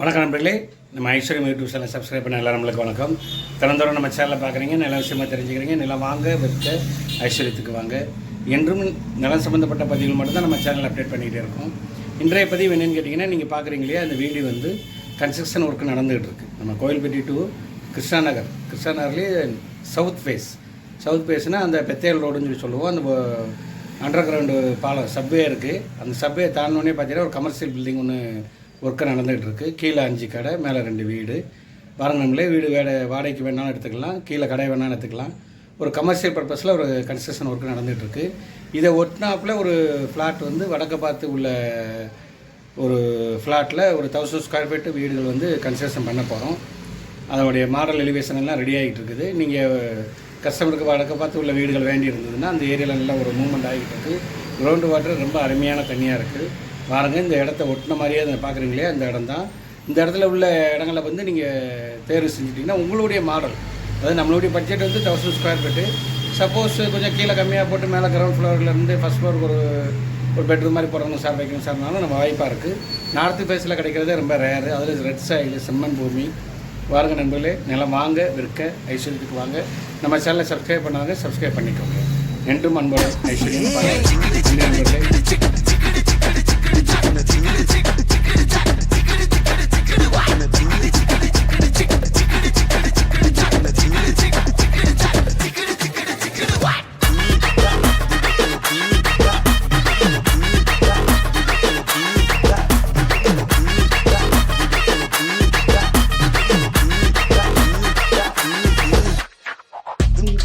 வணக்கம் நண்பர்களே. நம்ம ஐஸ்வர்யம் யூடியூப் சேனல் சப்ஸ்கிரைப் பண்ண எல்லாரும் நம்மளுக்கு வணக்கம். தினந்தோறும் நம்ம சேனலில் பார்க்குறீங்க நல்ல விஷயமா தெரிஞ்சுக்கிறீங்க நிலம் வாங்க விற்க ஐஸ்வர்யத்துக்கு வாங்க. என்றும் நிலம் சம்மந்தப்பட்ட பதிவுகள் மட்டும்தான் நம்ம சேனல் அப்டேட் பண்ணிகிட்டே இருக்கோம். இன்றைய பதிவு என்னென்னு கேட்டிங்கன்னா நீங்கள் பார்க்குறீங்க இல்லையா அந்த வீடு வந்து கன்ஸ்ட்ரக்ஷன் ஒர்க் நடந்துகிட்டு இருக்குது நம்ம கோயில்பட்டி டு கிருஷ்ணா நகர் கிருஷ்ணா நகர்லேயே சவுத் ஃபேஸ் சவுத் ஃபேஸ்னால் அந்த பெத்தேல் ரோடுன்னு சொல்லி சொல்லுவோம். அந்த அண்டர் கிரவுண்டு பாலம் சப்வே இருக்குது அந்த சப்வே தாண்டினோடனே பார்த்தீங்கன்னா ஒரு கமர்ஷியல் பில்டிங் ஒன்று ஒர்க்கு நடந்துகிட்டு இருக்குது கீழே அஞ்சு கடை மேலே ரெண்டு வீடு. வரணும்லே வீடு வேட வாடகைக்கு வேணாலும் எடுத்துக்கலாம். கீழே கடை வேணாலும் எடுத்துக்கலாம். ஒரு கமர்ஷியல் பர்பஸில் ஒரு கன்ஸ்ட்ரக்ஷன் ஒர்க் நடந்துகிட்ருக்கு இதை ஒட்டினாப்புல ஒரு ஃப்ளாட் வந்து வடக்க பார்த்து உள்ள ஒரு ஃப்ளாட்டில் ஒரு தௌசண்ட் ஸ்கொயர் ஃபீட் வீடுகள் வந்து கன்ஸ்ட்ரக்ஷன் பண்ண போகிறோம் அதனுடைய மாடல் எலிவேஷன் எல்லாம் ரெடி ஆகிட்டு இருக்குது நீங்கள் கஸ்டமருக்கு வடக்க பார்த்து உள்ள வீடுகள் வேண்டி இருந்ததுன்னா அந்த ஏரியாவில் நல்லா ஒரு மூவ்மெண்ட் ஆகிட்டு இருக்குது கிரவுண்ட் வாட்டர் ரொம்ப அருமையான தண்ணியாக இருக்குது பாருங்கள் இந்த இடத்த ஒட்டின மாதிரியே அதை பார்க்குறீங்களே அந்த இடம் தான் இந்த இடத்துல உள்ள இடங்களை வந்து நீங்கள் தேர்வு செஞ்சிட்டிங்கன்னா உங்களுடைய மாடல் அதாவது நம்மளுடைய பட்ஜெட் வந்து தௌசண்ட் ஸ்கொயர் ஃபீட்டு சப்போஸ் கொஞ்சம் கீழே கம்மியாக போட்டு மேலே கிரவுண்ட் ஃப்ளோர்லேருந்து ஃபஸ்ட் ஃப்ளோருக்கு ஒரு ஒரு பெட்ரூம் மாதிரி போடணும் சார் வைக்கணும் சார்னாலும் நம்ம வாய்ப்பாக இருக்குது நார்த்து ஃபேஸில் கிடைக்கிறதே ரொம்ப ரேரு அதில் ரெட் சாயில் செம்மண் பூமி. வாருங்க நண்பர்களே நிலம் வாங்க விற்க ஐஸ்வர்யத்துக்கு வாங்க. நம்ம சேனலை சப்ஸ்கிரைப் பண்ணாங்க சப்ஸ்கிரைப் பண்ணிக்கோங்க. என்றும் அன்போடு ஐஸ்வர்யம் நண்பர்களே. we